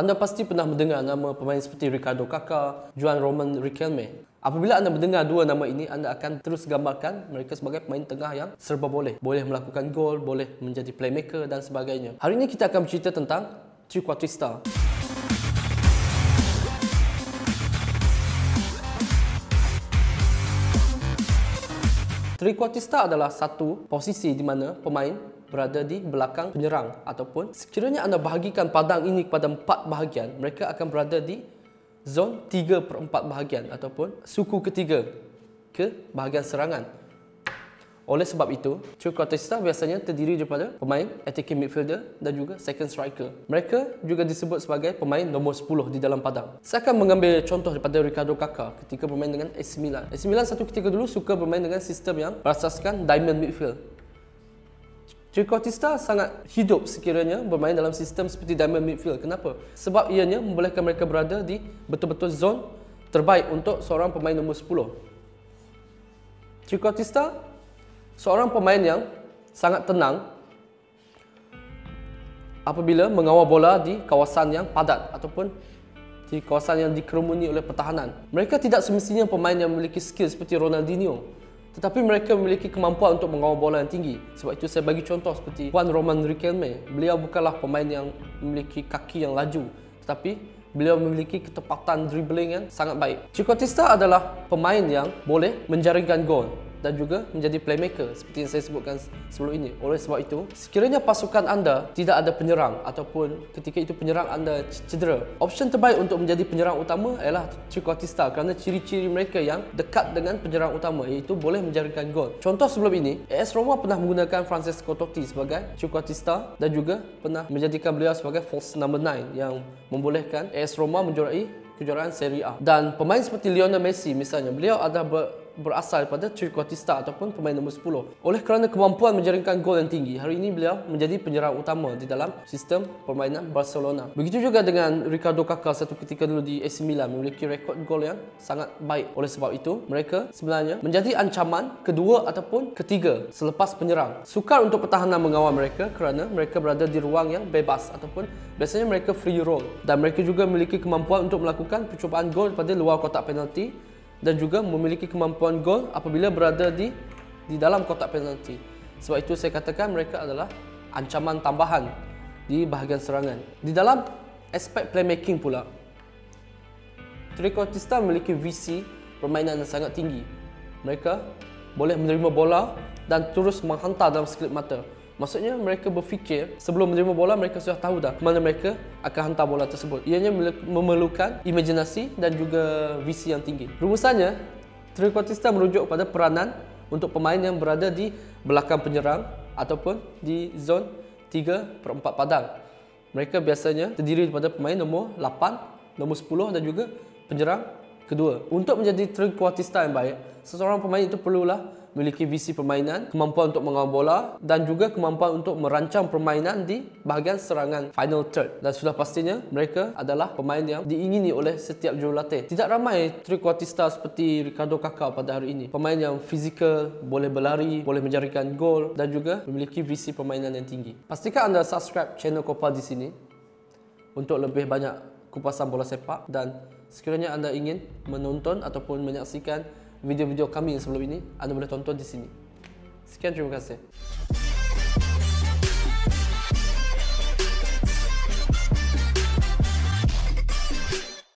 Anda pasti pernah mendengar nama pemain seperti Ricardo Kakak, Juan Roman Riquelme. Apabila anda mendengar dua nama ini, anda akan terus gambarkan mereka sebagai pemain tengah yang serba boleh. Boleh melakukan gol, boleh menjadi playmaker dan sebagainya. Hari ini kita akan bercerita tentang Triquartista. Triquartista adalah satu posisi di mana pemain berada di belakang penyerang ataupun sekiranya anda bahagikan padang ini kepada empat bahagian mereka akan berada di zon 3 per 4 bahagian ataupun suku ketiga ke bahagian serangan oleh sebab itu, Chukwueze biasanya terdiri daripada pemain attacking midfielder dan juga second striker. Mereka juga disebut sebagai pemain nombor 10 di dalam padang. Saya akan mengambil contoh daripada Ricardo Kakak ketika bermain dengan AC Milan. AC Milan satu ketika dulu suka bermain dengan sistem yang berasaskan diamond midfield. Triquartista sangat hidup sekiranya bermain dalam sistem seperti diamond midfield. Kenapa? Sebab ianya membolehkan mereka berada di betul-betul zon terbaik untuk seorang pemain nombor 10. Triquartista seorang pemain yang sangat tenang apabila mengawal bola di kawasan yang padat ataupun di kawasan yang dikerumuni oleh pertahanan. Mereka tidak semestinya pemain yang memiliki skill seperti Ronaldinho tetapi mereka memiliki kemampuan untuk mengawal bola yang tinggi. Sebab itu saya bagi contoh seperti Juan Roman Riquelme. Beliau bukanlah pemain yang memiliki kaki yang laju, tetapi beliau memiliki ketepatan dribbling yang sangat baik. Chico Tista adalah pemain yang boleh menjaringkan gol dan juga menjadi playmaker seperti yang saya sebutkan sebelum ini. Oleh sebab itu, sekiranya pasukan anda tidak ada penyerang ataupun ketika itu penyerang anda cedera, option terbaik untuk menjadi penyerang utama ialah Triquartista kerana ciri-ciri mereka yang dekat dengan penyerang utama iaitu boleh menjaringkan gol. Contoh sebelum ini, AS Roma pernah menggunakan Francesco Totti sebagai Triquartista dan juga pernah menjadikan beliau sebagai false number 9 yang membolehkan AS Roma menjuarai kejuaraan Serie A. Dan pemain seperti Lionel Messi misalnya, beliau ada ber, berasal daripada Triquartista ataupun pemain nombor 10. Oleh kerana kemampuan menjaringkan gol yang tinggi, hari ini beliau menjadi penyerang utama di dalam sistem permainan Barcelona. Begitu juga dengan Ricardo Kakak satu ketika dulu di AC Milan memiliki rekod gol yang sangat baik. Oleh sebab itu, mereka sebenarnya menjadi ancaman kedua ataupun ketiga selepas penyerang. Sukar untuk pertahanan mengawal mereka kerana mereka berada di ruang yang bebas ataupun biasanya mereka free roll dan mereka juga memiliki kemampuan untuk melakukan percubaan gol pada luar kotak penalti dan juga memiliki kemampuan gol apabila berada di di dalam kotak penalti. Sebab itu saya katakan mereka adalah ancaman tambahan di bahagian serangan. Di dalam aspek playmaking pula, Triquartista memiliki visi permainan yang sangat tinggi. Mereka boleh menerima bola dan terus menghantar dalam sekelip mata. Maksudnya mereka berfikir sebelum menerima bola mereka sudah tahu dah mana mereka akan hantar bola tersebut. Ianya memerlukan imajinasi dan juga visi yang tinggi. Rumusannya, Triquartista merujuk pada peranan untuk pemain yang berada di belakang penyerang ataupun di zon 3 per 4 padang. Mereka biasanya terdiri daripada pemain nombor 8, nombor 10 dan juga penyerang kedua. Untuk menjadi Triquartista yang baik, seseorang pemain itu perlulah memiliki visi permainan, kemampuan untuk mengawal bola dan juga kemampuan untuk merancang permainan di bahagian serangan final third. Dan sudah pastinya mereka adalah pemain yang diingini oleh setiap jurulatih. Tidak ramai triquartista seperti Ricardo Kakak pada hari ini. Pemain yang fizikal, boleh berlari, boleh menjaringkan gol dan juga memiliki visi permainan yang tinggi. Pastikan anda subscribe channel Kopa di sini untuk lebih banyak kupasan bola sepak dan sekiranya anda ingin menonton ataupun menyaksikan video-video kami yang sebelum ini anda boleh tonton di sini. Sekian terima kasih.